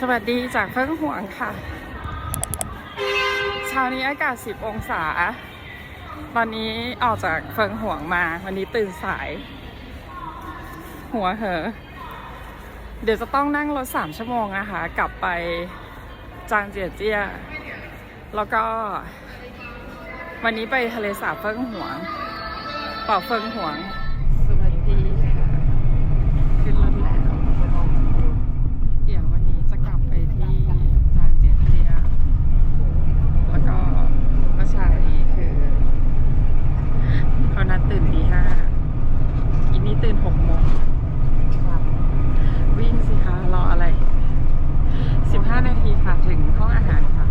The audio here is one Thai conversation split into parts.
สวัสดีจากเฟิ่งห่วงค่ะ เช้านี้อากาศ 10 องศา ตอนนี้ออกจากเฟิงห่วงมา วันนี้ตื่นสาย หัวเหอะเดี๋ยวจะต้องนั่งรถ 3 ชั่วโมงนะคะ กลับไปจางเจียเจีย แล้วก็ วันนี้ไปทะเลสาบเฟิงห่วง เป่าเฟิงห่วง สวัสดีค่ะ ขึ้นรถแล้ว เดี๋ยววันนี้จะกลับไปที่จางเจียเจีย แล้วก็เมื่อเช้านี้คือเขานัดตื่นตีห้าอินนี่ตื่นหกโมงวิ่งสิคะ รออะไรสิบห้านาทีค่ะ ถึงห้องอาหารค่ะ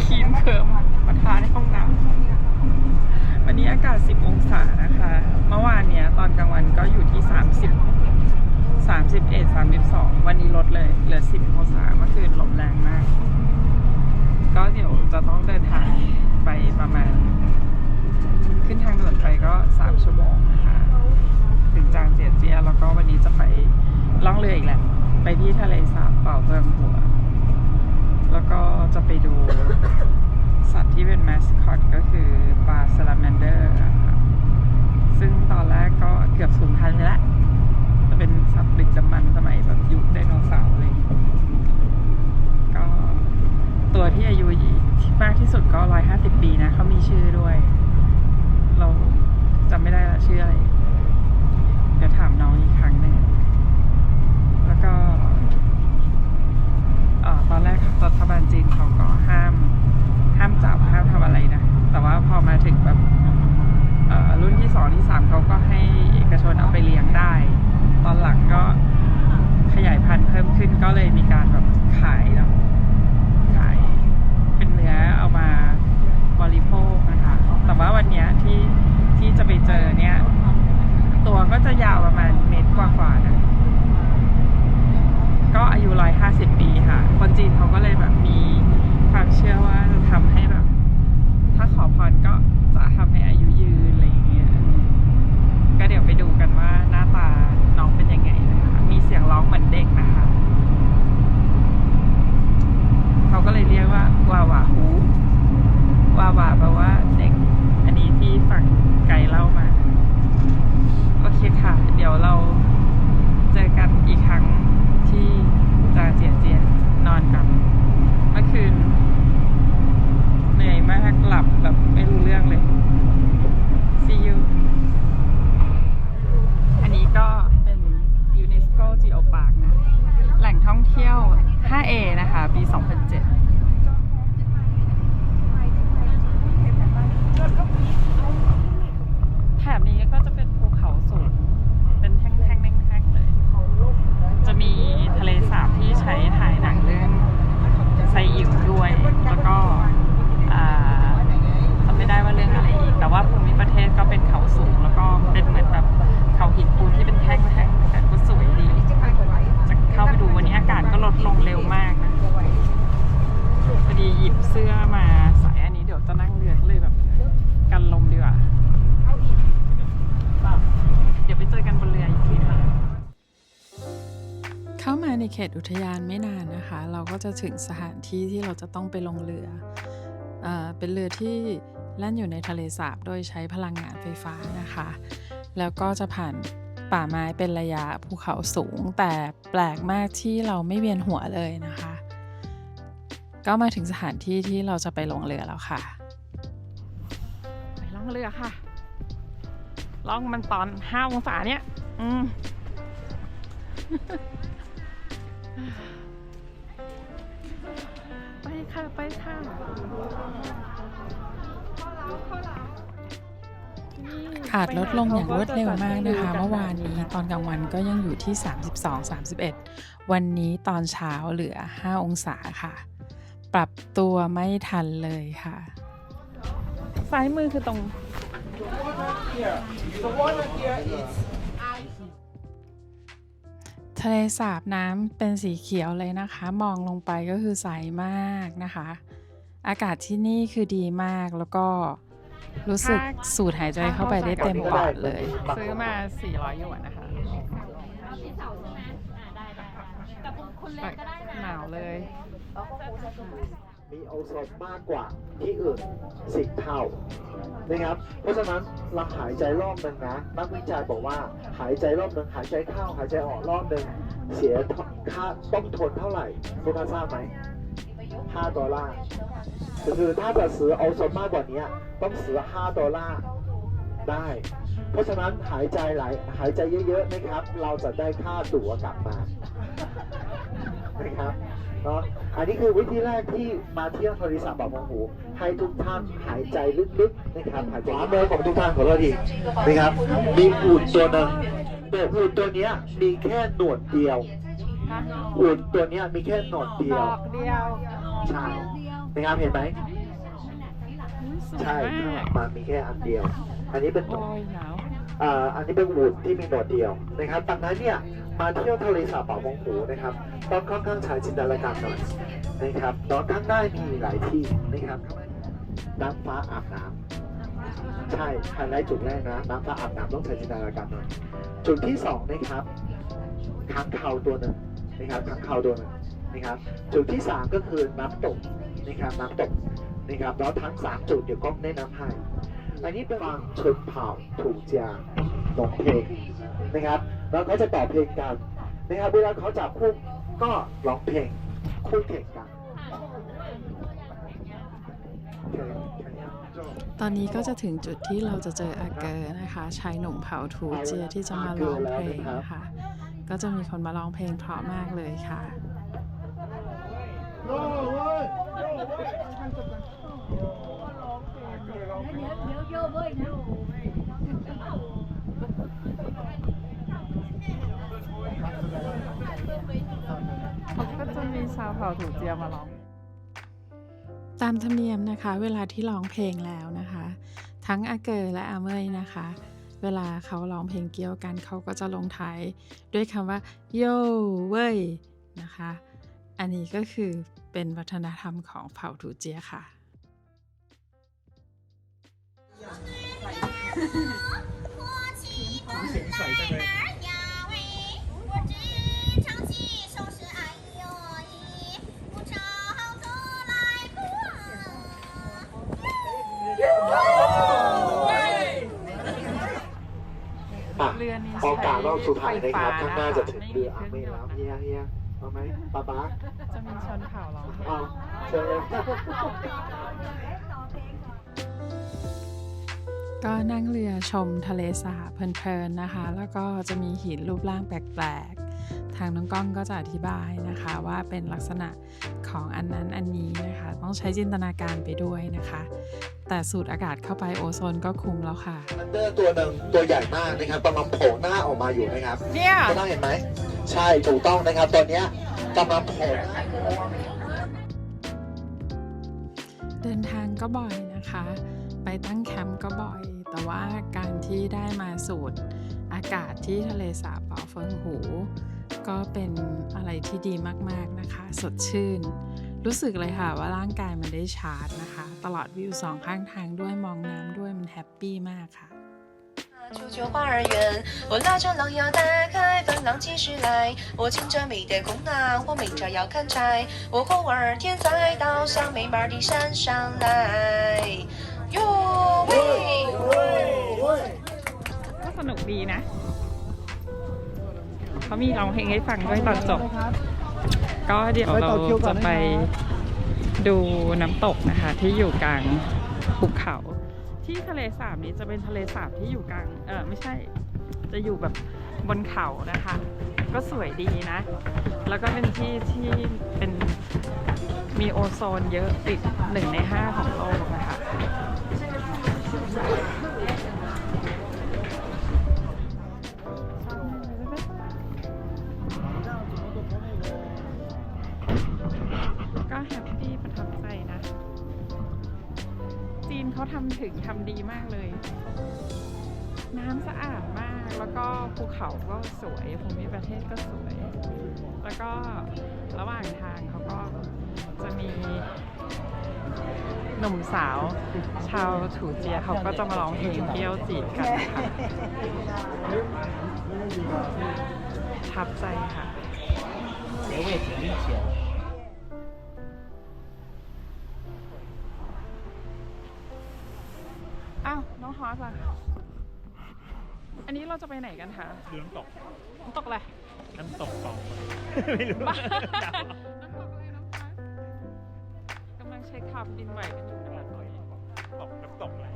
คีมเคิมมาทาในห้องน้ำวันนี้อากาศ 10 องศานะคะ เมื่อวานเนี้ยตอนกลางวันก็อยู่ที่ 30 31 32 วันนี้ลดเลย เหลือ 10องศาเมื่อคืนลมแรงมาก ก็เดี๋ยวจะต้องเดินทางไปประมาณ ขึ้นทางด่วนไปก็ 3 ชั่วโมงนะคะ ถึงจางเจียเจีย แล้วก็วันนี้จะไปล่องเรืออีกแหละ ไปที่ทะเลสาบเป่าเฟิงหัว แล้วก็จะไปดูสัตว์ที่เป็นแมสคอตก็คือปลาซาลาแมนเดอร์ซึ่งตอนแรกก็เกือบสูญพันธุ์แล้วจะเป็นสัตว์ดึกดำบรรพ์สมัยแบบยุคไดโนเสาร์อะไรอย่างเลยก็ตัวที่อายุ มากที่สุดก็ร้อยห้าสิบปีนะเขามีชื่อด้วย เราจำไม่ได้ละชื่ออะไร เดี๋ยวถามน้องอีกครั้งหนึ่ง แล้วก็เอ่อตอนแรกรัฐบาลจีนเขาก็ห้าม ห้ามจับห้ามทำอะไรนะ แต่ว่าพอมาถึงแบบเอ่อรุ่นที่สองที่สามเขาก็ให้เอกชนเอาไปเลี้ยงได้ ตอนหลังก็ขยายพันธุ์เพิ่มขึ้นก็เลยมีการแบบขายเนาะขายเป็นเนื้อเอามาบริโภคนะคะ แต่ว่าวันเนี้ยที่ที่จะไปเจอเนี่ย ตัวก็ จะยาวประมาณเมตรกว่าๆนะ ก็อายุร้อยห้าสิบปีค่ะ คนจีนเขาก็เลยแบบมีความเชื่อว่าจะทำให้แบบ ถ้าขอพรก็จะทำให้อายุยืนอะไรอย่างเงี้ย ก็เดี๋ยวไปดูกันว่าหน้าตาน้องเป็นยังไงนะคะ มีเสียงร้องเหมือนเด็กนะคะ เขาก็เลยเรียกว่าวาวาฮูวาวาแปลว่าเด็ก อันนี้ที่ฝั่งไกลเล่ามา โอเคค่ะ เดี๋ยวเราเจอกันอีกครั้งที่จางเจียเจียนอนกัน เมื่อคืนเหนื่อยมากหลับแบบไม่รู้เรื่องเลย see you อันนี้ก็เป็น UNESCO Geo Park นะ แหล่งท่องเที่ยว 5A นะคะ ปี 2007 แถบนี้ก็จะเป็นภูเขาสูง เป็นแท่งๆแท่งๆเลย จะมีทะเลสาบที่ใช้ถ่ายหนังเรื่องไซอิ๋วด้วย แล้วก็อ่าจำไม่ได้ว่าเรื่องอะไรอีก แต่ว่าภูมิประเทศก็เป็นเขาสูง แล้วก็เป็นเหมือนแบบเขาหินปูนที่เป็นแท่งๆแต่ก็สวยดี จะเข้าไปดูวันนี้อากาศก็ลดลงเร็วมากนะพอดีหยิบเสื้อมาใส่อันนี้เดี๋ยวจะนั่งเรือก็เลยแบบ กันลมดีกว่า เดี๋ยวไปเจอกันบนเรืออีกทีนะ เข้ามาในเข ตอุทยานไม่นานนะคะ เราก็จะถึงสถานที่ที่เราจะต้องไปลงเรือเออเป็นเรือที่แล่นอยู่ในทะเลสาบโดยใช้พลังงานไฟฟ้านะคะ แล้วก็จะผ่านป่าไม้เป็นระยะภูเขาสูง แต่แปลกมากที่เราไม่เวียนหัวเลยนะคะ ก็มาถึงสถานที่ที่เราจะไปลงเรือแล้วค่ะ ไปล่องเรือค่ะล่องมันตอนห้าองศาเนี่ย อืม ไปค่ะ ไปค่ะอาจลดลงอย่างรวดเร็วมากนะคะ เมื่อวานนี้ตอนกลางวันก็ยังอยู่ที่ 32-31 วันนี้ตอนเช้าเหลือ 5 องศาค่ะ ปรับตัวไม่ทันเลยค่ะ ซ้ายมือคือตรง ทะเลสาบน้ำเป็นสีเขียวเลยนะคะ มองลงไปก็คือใสมากนะคะ อากาศที่นี่คือดีมากแล้วก็รู้สึกสูดหายใจเข้าไปได้เต็มปอดเลย ซื้อมา 400หยวนนะคะสีเสาใช่ไหมอ่าได้ได้ได้กับหนาวเลย มีโอโซนมากกว่าที่อื่นสิบเท่านะครับ เพราะฉะนั้นเราหายใจรอบหนึ่งนะนักวิจัยบอกว่าหายใจรอบหนึ่งหายใจเข้าหายใจออกรอบหนึ่งเสียค่าต้องทนเท่าไหร่คุณทราบไหมห้าดอลลาร์คือถ้าจะซื้อโอโซนมากกว่านี้ต้องซื้อห้าดอลลาร์ได้ เพราะฉะนั้นหายใจหลายหายใจเยอะๆนะครับ เราจะได้ค่าตั๋วกลับมานะครับ เนาะอันนี้คือวิธีแรกที่มาเที่ยวทะเลสาบบ่อมงหู ให้ทุกท่านหายใจลึกๆนะครับหายใจขวามือของทุกท่านขอโทษทีนะครับ มีอูดตัวหนึ่งตัวอูดตัวเนี้ยมีแค่หนวดเดียวอูดตัวเนี้ยมีแค่หนวดเดีดยวอกเดียวใช่นะครับเห็นไหมสวยใช่มากมันมีแค่อันเดียว อันนี้เป็นโอ้ยหนาวอ่าอันนี้เป็นอูดที่มีหนวดเดียวนะครับดังนั้นเนี่ยมาเที่ยวทะเลสาบป่าบงหูนะครับ ต้องค่อนข้างใช้จินตนาการหน่อยนะครับตอนข้างใต้มีหลายที่นะครับน้ำฟ้าอาบน้ำใช่ไฮไลท์จุดแรกนะน้ำฟ้าอาบน้ำต้องใช้จินตนาการหน่อยจุดที่สองนะครับค้างคาวตัวหนึ่งนะครับค้างคาวตัวหนึ่งนะครับจุดที่สามก็คือน้ำตกนะครับน้ำตกนะครับแล้วทั้งสามจุดเดี๋ยวก็แนะนำให้อันนี้เป็นฟังชนเผ่าถูกจางร้องเพลงนะครับแล้วเขาจะต่อเพลงกันนะครับเวลาเขาจับคู่ ก็ร้องเพลงคู่แข่งกันตอนนี้ก็จะถึงจุดที่เราจะเจออาเกอร์นะคะชายหนุ่มเผ่าทูเจียที่จะมาร้องเพลงนะคะ ก็จะมีคนมาร้องเพลงเพราะมากเลยค่ะก็จะมี ชาวเผ่าถูเจียมาร้อง ตามธรรมเนียมนะคะ เวลาที่ร้องเพลงแล้วนะคะ ทั้งอาเกอร์และอาเมยนะคะ เวลาเขาร้องเพลงเกี่ยวกันเขาก็จะลงท้ายด้วยคำว่าโย่เว้ยนะคะ อันนี้ก็คือเป็นวัฒนธรรมของเผ่าถูเจียค่ะเสียงใสจังเลย อะเรือนี้พอกล่าวรอบสุดท้ายนะครับใช้ไฟฟ้าข้างหน้าจะถึงนะคะเรืออาไม่แล้วเฮียเฮียเอาไหมป๊าป๊าจะมีชนเผ่าร้องเพลงเอาเชิญเลยก็นั่งเรือชมทะเลสาบเพลินๆนะคะ แล้วก็จะมีหินรูปร่างแปลกๆ ทางน้องก้องก็จะอธิบายนะคะว่าเป็นลักษณะของอันนั้นอันนี้นะคะ ต้องใช้จินตนาการไปด้วยนะคะ แต่สูดอากาศเข้าไปโอโซนก็คุ้มแล้วค่ะทันเดอร์ตัวหนึ่งตัวใหญ่มากนะครับกำลังโผล่หน้าออกมาอยู่นะครับเนี่ยก็ได้เห็นไหมใช่ถูกต้องนะครับตอนเนี้ยกำลังโผล่เดินทางก็บ่อยนะคะ ไปตั้งแคมป์ก็บ่อย แต่ว่าการที่ได้มาสูดอากาศที่ทะเลสาบเป่าเฟิงหู ก็เป็นอะไรที่ดีมากๆนะคะ สดชื่น รู้สึกเลยค่ะว่าร่างกายมันได้ชาร์จนะคะ ตลอดวิวสองข้างทางด้วยมองน้ำด้วยมันแฮปปี้มากค่ะ 出九花儿园，我拉着狼腰带，开帆浪继续来。我牵着美的公狼，我鸣着要砍柴。我红儿天在岛上美满的山上来。哟喂！ ก็สนุกดีนะ เขามีร้องเพลงให้ฟังด้วยตอนจบ ก็เดี๋ยวเราจะไปดูน้ำตกนะคะ ที่อยู่กลางภูเขา ที่ทะเลสาบนี้จะเป็นทะเลสาบที่อยู่กลางเออไม่ใช่จะอยู่แบบบนเขานะคะ ก็สวยดีนะ แล้วก็เป็นที่ที่เป็นมีโอโซนเยอะติดหนึ่งในห้าของโลกนะคะ ทำถึงทำดีมากเลย น้ำสะอาดมากแล้วก็ภูเขาก็สวยภูมิประเทศก็สวย แล้วก็ระหว่างทางเขาก็จะมีหนุ่มสาว ชาวถูเจียเขาก็จะมาร้องเพลงเปี้ยวจีบกันคะประทับใจค่ะะอสอะอันนี้เราจะไปไหนกันคะดูน้ำตกน้ำตกอะไรน้ำตกกอง ไม่รู้บ้าน้ำตกอะไรน้องคะกำลังเช็คขับดินไหวกันอยู่นะคะตอนนี้ตกน้ำตกอะไร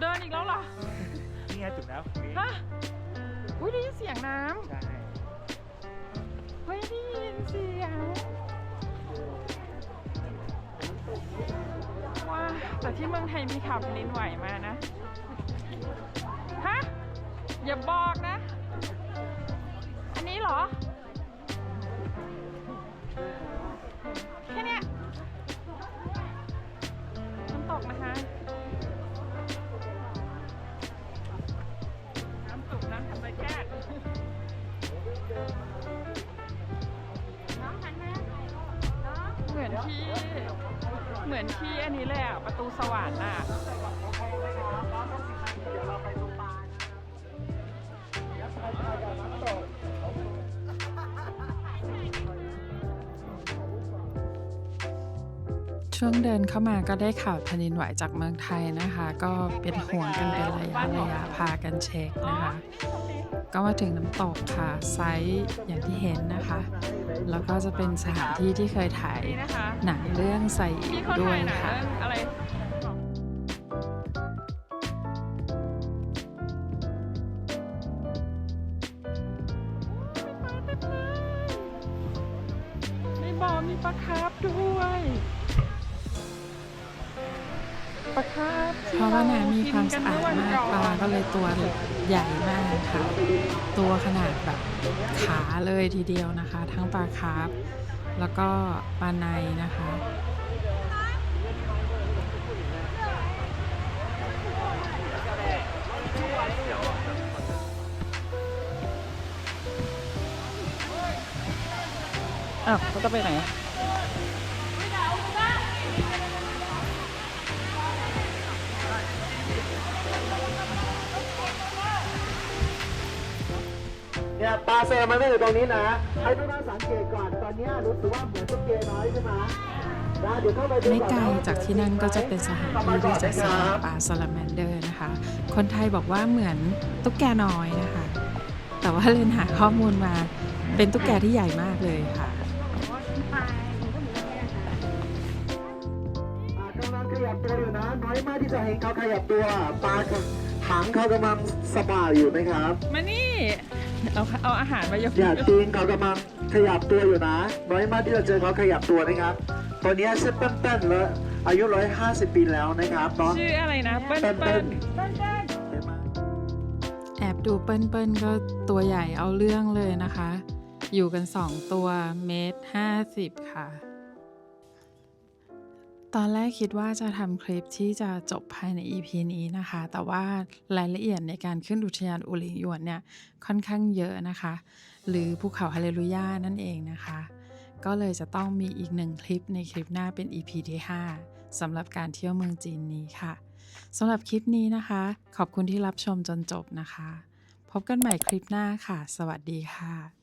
เดินอีกแล้วเหรอนี่ไงจุดแล้วนี่ฮะอุ้ยได้ยินเสียงน้ใช่ำเฮ้ยได้ยินเสียง ว่าแต่ที่เมืองไทยมีข่าวแผ่นดินไหวมานะ ฮะ อย่าบอกนะ อันนี้เหรอ มือนที่อันนี้เลยอะ ประตูสวรรค์อะช่วงเดินเข้ามาก็ได้ข่าวแผ่นดินไหวจากเมืองไทยนะคะ ก็เป็นห่วงกันเป็นระยะระยะพากันเช็คนะคะ ก็มาถึงน้ำตกค่ะ ไซส์อย่างที่เห็นนะคะ แล้วก็จะเป็นสถานที่ที่เคยถ่ายหนังเรื่องใส่อีกด้วยค่ะไรในบ่อมีปลาคาร์ฟด้วย เพราะว่าน้ำมีความสะอาดมากปลาก็เลยตัวใหญ่มากค่ะ ตัวขนาดแบบขาเลยทีเดียวนะคะ ทั้งปลาคาร์ฟแล้วก็ปลาในนะคะอ้าวเราจะไปไหน เนี่ยปลาเซลมันไม่อยู่ตรงนี้นะ ให้ทุกท่านสังเกตก่อน ตอนเนี้ยรู้สึกว่าเหมือนตุ๊กแกน้อยใช่ไหมนะเดี๋ยวเข้าไปดูไม่อนไกลนะว่จากที่นั่นก็จะเป็นสถานที่ที่จะสร้างปลาซาลาแมนเดอร์นะคะ คนไทยบอกว่าเหมือนตุ๊กแกน้อยนะคะ แต่ว่าเรนหาข้อมูลมาเป็นตุ๊กแกที่ใหญ่มากเลยค่ะอ่ากำลังขยับตัวอยู่นะ น้อยมากที่จะเห็นเขาขยับตัว ปลาหางเขากำลังสะบัดอยู่นะครับ มานี่ เอาเอาอาหารมายกอย่าตีนเขากำลังขยับตัวอยู่นะ น้อยมากที่เราเจอเขาขยับตัวนะครับตัวเนี้ยชื่อเปิ้ลเปิ้ลแล้วอายุ 150 ปีแล้วนะครับเนาะชื่ออะไรนะ เปิ้ลเปิ้ลเปิ้เปิ้ลลเห็นไหมแอบดูเปิ้ลเปิ้ลก็ตัวใหญ่เอาเรื่องเลยนะคะ อยู่กัน 2 ตัวเมตรห้าสิบค่ะ ตอนแรกคิดว่าจะทำคลิปที่จะจบภายใน EP นี้นะคะ แต่ว่ารายละเอียดในการขึ้นอุทยานอุลิงหยวนเนี่ยค่อนข้างเยอะนะคะ หรือภูเขาฮาเลลูยานั่นเองนะคะ ก็เลยจะต้องมีอีกหนึ่งคลิปในคลิปหน้าเป็น EP ที่ 5สำหรับการเที่ยวเมืองจีนนี้ค่ะสำหรับคลิปนี้นะคะ ขอบคุณที่รับชมจนจบนะคะ พบกันใหม่คลิปหน้าค่ะ สวัสดีค่ะ